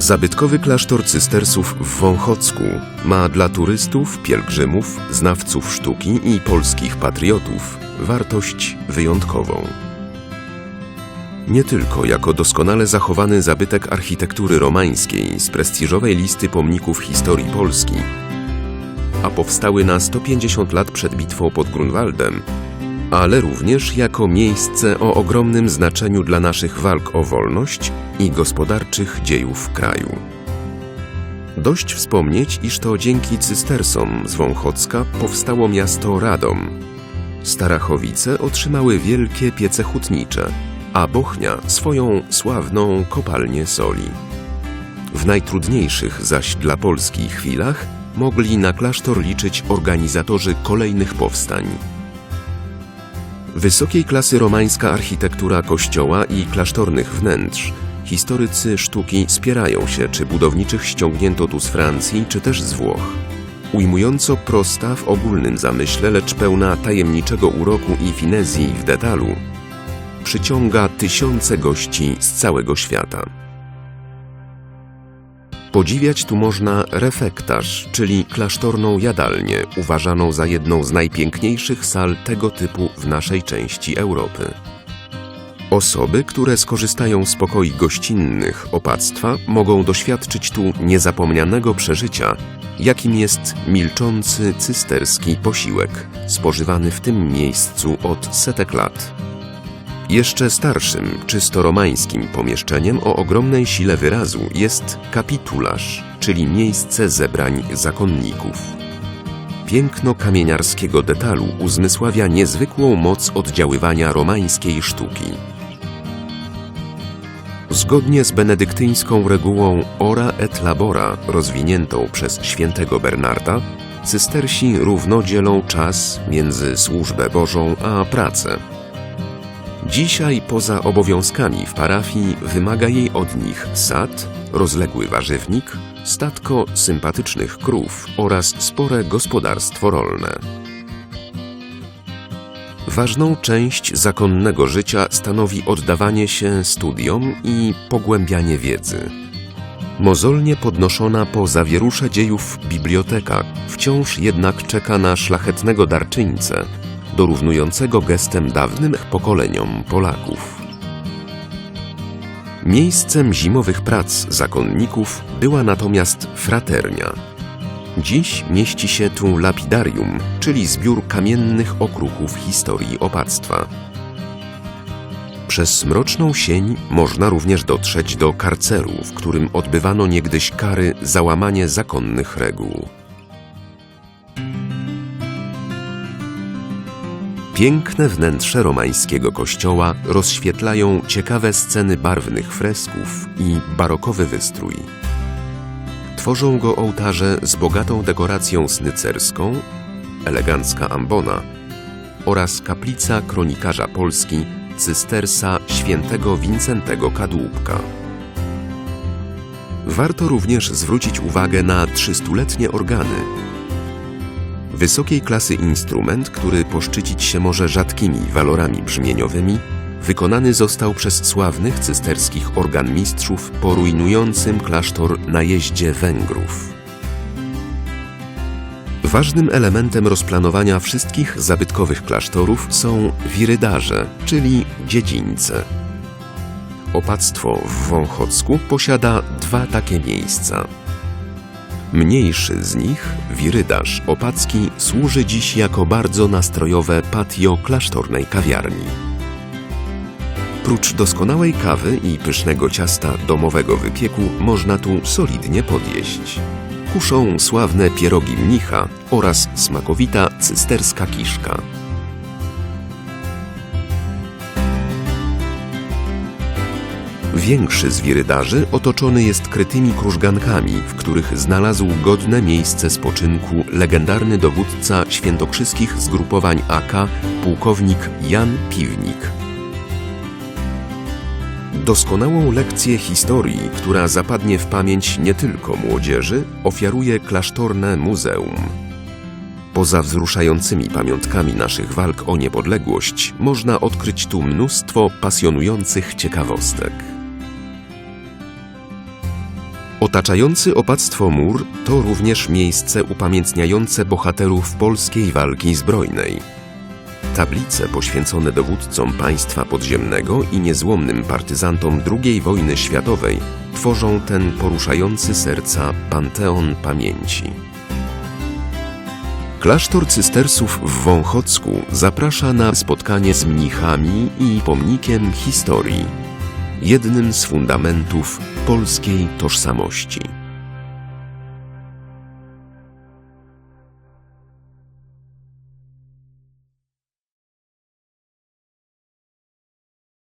Zabytkowy klasztor cystersów w Wąchocku ma dla turystów, pielgrzymów, znawców sztuki i polskich patriotów wartość wyjątkową. Nie tylko jako doskonale zachowany zabytek architektury romańskiej z prestiżowej listy pomników historii Polski, a powstały na 150 lat przed bitwą pod Grunwaldem, ale również jako miejsce o ogromnym znaczeniu dla naszych walk o wolność i gospodarczych dziejów kraju. Dość wspomnieć, iż to dzięki cystersom z Wąchocka powstało miasto Radom. Starachowice otrzymały wielkie piece hutnicze, a Bochnia swoją sławną kopalnię soli. W najtrudniejszych zaś dla Polski chwilach mogli na klasztor liczyć organizatorzy kolejnych powstań. Wysokiej klasy romańska architektura kościoła i klasztornych wnętrz. Historycy sztuki spierają się, czy budowniczych ściągnięto tu z Francji, czy też z Włoch. Ujmująco prosta w ogólnym zamyśle, lecz pełna tajemniczego uroku i finezji w detalu, przyciąga tysiące gości z całego świata. Podziwiać tu można refektarz, czyli klasztorną jadalnię, uważaną za jedną z najpiękniejszych sal tego typu w naszej części Europy. Osoby, które skorzystają z pokoi gościnnych opactwa, mogą doświadczyć tu niezapomnianego przeżycia, jakim jest milczący cysterski posiłek, spożywany w tym miejscu od setek lat. Jeszcze starszym, czysto romańskim pomieszczeniem o ogromnej sile wyrazu jest kapitularz, czyli miejsce zebrań zakonników. Piękno kamieniarskiego detalu uzmysławia niezwykłą moc oddziaływania romańskiej sztuki. Zgodnie z benedyktyńską regułą ora et labora rozwiniętą przez świętego Bernarda, cystersi równo dzielą czas między służbę Bożą a pracę. Dzisiaj poza obowiązkami w parafii wymaga jej od nich sad, rozległy warzywnik, statko sympatycznych krów oraz spore gospodarstwo rolne. Ważną część zakonnego życia stanowi oddawanie się studiom i pogłębianie wiedzy. Mozolnie podnoszona po zawierusze dziejów biblioteka wciąż jednak czeka na szlachetnego darczyńcę, dorównującego gestem dawnym pokoleniom Polaków. Miejscem zimowych prac zakonników była natomiast fraternia. Dziś mieści się tu lapidarium, czyli zbiór kamiennych okruchów historii opactwa. Przez mroczną sień można również dotrzeć do karceru, w którym odbywano niegdyś kary za łamanie zakonnych reguł. Piękne wnętrze romańskiego kościoła rozświetlają ciekawe sceny barwnych fresków i barokowy wystrój. Tworzą go ołtarze z bogatą dekoracją snycerską, elegancka ambona oraz kaplica kronikarza Polski cystersa świętego Wincentego Kadłubka. Warto również zwrócić uwagę na trzystuletnie organy, wysokiej klasy instrument, który poszczycić się może rzadkimi walorami brzmieniowymi, wykonany został przez sławnych cysterskich organmistrzów po rujnującym klasztor najeździe Węgrów. Ważnym elementem rozplanowania wszystkich zabytkowych klasztorów są wirydarze, czyli dziedzińce. Opactwo w Wąchocku posiada dwa takie miejsca – Mniejszy z nich, wirydarz opacki, służy dziś jako bardzo nastrojowe patio klasztornej kawiarni. Prócz doskonałej kawy i pysznego ciasta domowego wypieku można tu solidnie podjeść. Kuszą sławne pierogi mnicha oraz smakowita cysterska kiszka. Większy z wirydarzy otoczony jest krytymi krużgankami, w których znalazł godne miejsce spoczynku legendarny dowódca świętokrzyskich zgrupowań AK, pułkownik Jan Piwnik. Doskonałą lekcję historii, która zapadnie w pamięć nie tylko młodzieży, ofiaruje klasztorne muzeum. Poza wzruszającymi pamiątkami naszych walk o niepodległość, można odkryć tu mnóstwo pasjonujących ciekawostek. Otaczający opactwo mur to również miejsce upamiętniające bohaterów polskiej walki zbrojnej. Tablice poświęcone dowódcom państwa podziemnego i niezłomnym partyzantom II wojny światowej tworzą ten poruszający serca panteon pamięci. Klasztor cystersów w Wąchocku zaprasza na spotkanie z mnichami i pomnikiem historii, jednym z fundamentów polskiej tożsamości.